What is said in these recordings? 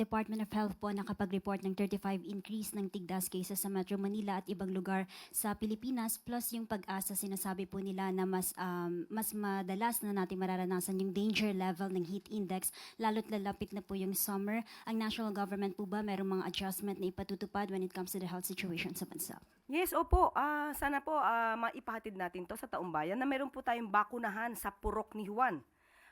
Department of Health po nakapag-report ng 35 increase ng tigdas cases sa Metro Manila at ibang lugar sa Pilipinas plus yung pag-asa sinasabi po nila na mas um, mas madalas na natin mararanasan yung danger level ng heat index lalo't lalapit na po yung summer. Ang national government po ba merong mga adjustment na ipatutupad when it comes to the health situation sa bansa? Yes, opo. Ah, sana po ah, maipahatid natin to sa taong bayan na meron po tayong bakunahan sa Purok ni Juan.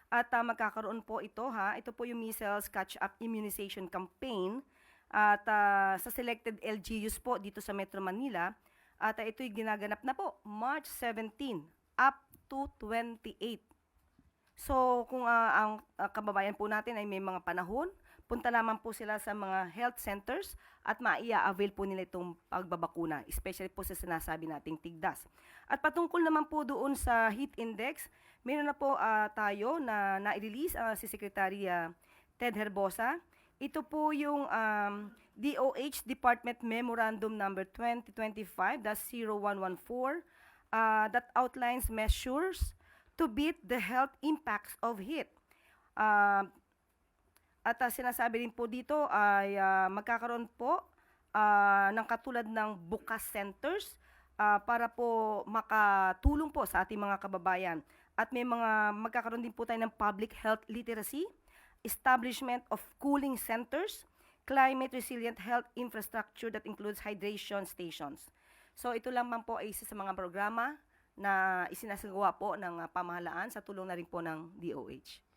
At ah, magkakaroon po ito ha. Ito po yung measles catch-up immunization campaign at ah, sa selected LGUs po dito sa Metro Manila. At ah, ito'y ginaganap na po March 17 up to 28. So, kung ah, ang ah, kababayan po natin ay may mga panahon, punta naman po sila sa mga health centers at maia-avail po nila itong pagbabakuna, especially po sa sinasabi nating tigdas. At patungkol naman po doon sa heat index, meron na po ah, tayo na na-release ah, si Secretary ah, Ted Herbosa. Ito po yung um, DOH Department Memorandum Number 2025-0114 ah, that outlines measures to beat the health impacts of heat. Ah, at ah, sinasabi rin po dito ay ah, magkakaroon po ah, ng katulad ng bukas centers ah, para po makatulong po sa ating mga kababayan. At may mga magkakaroon din po tayo ng public health literacy, establishment of cooling centers, climate resilient health infrastructure that includes hydration stations. So ito lamang po ay isa sa mga programa na isinasagawa po ng ah, pamahalaan sa tulong na rin po ng DOH.